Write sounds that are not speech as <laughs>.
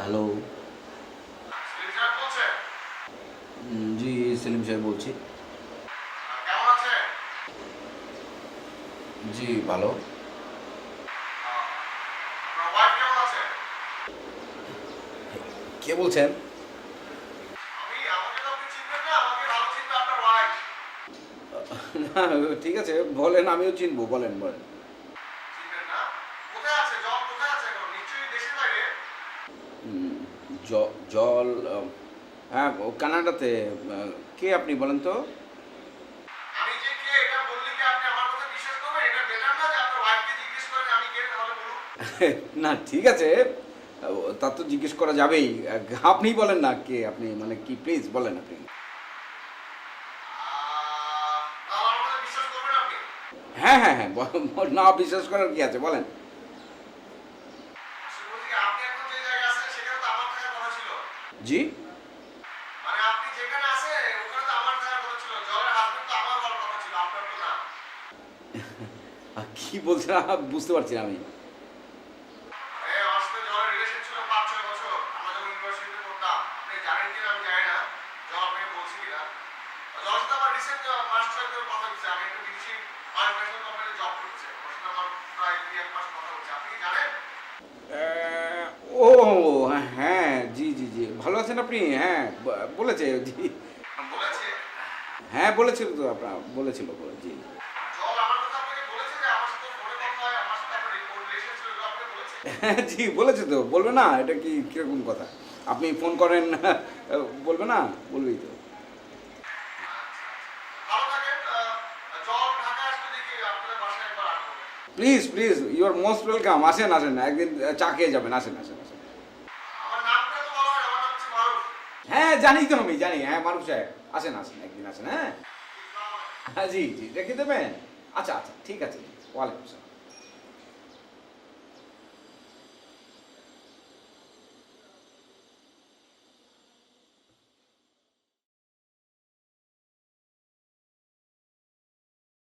Hello জি, সেলিম সাহেব বলছি। জি, ভালো? কে বলছেন? ঠিক আছে, বলেন, আমিও চিনবো, বলেন বলেন। জল হ্যাঁ ও কানাডাতে কে আপনি বলেন তো? আপনি <laughs> না ঠিক আছে। তা তো জিজ্ঞেস করা যাবেই। আহ, আপনিই বলেন না কে আপনি মানে কি প্লিজ বলেন আপনি। আপনি? হ্যাঁ হ্যাঁ হ্যাঁ না বিশ্বাস করার কি আছে? বলেন। পড়তাম আপনি জানেন কিনা আমি জানি না। হচ্ছে আমি একটা বিদেশি মাল্টিনেশনাল কোম্পানিতে জব করছি ওর সাথে আমার প্রায় দুই এক মাস কথা হচ্ছে আপনি কি জানেন আহ, ও হ্যাঁ জি জি জি ভালো আছেন আপনি? হ্যাঁ বলেছে, জি। হ্যাঁ বলেছিল তো আপনার বলেছিল, বলে- জি। হয় <laughs> জি, বলেছে তো, বলবে না, এটা কি, কীরকম কথা? আপনি ফোন করেন, <laughs> বলবে না, বলবেই তো। Please please you are most welcome আসেন আসেন, একদিন, চা খেয়ে যাবেন, আসেন আসেন আসেন আমার নামটা তো বলা হয় আমার নাম হচ্ছে মারুফ হ্যাঁ জানি তো আমি, জানি। হ্যাঁ মানুষ সাহেব আসেন আসেন, একদিন আসেন হ্যাঁ। হ্যাঁ জি জি, রেখে দেবেন? আচ্ছা আচ্ছা ঠিক আছে। ওয়ালাইকুম আসসালাম।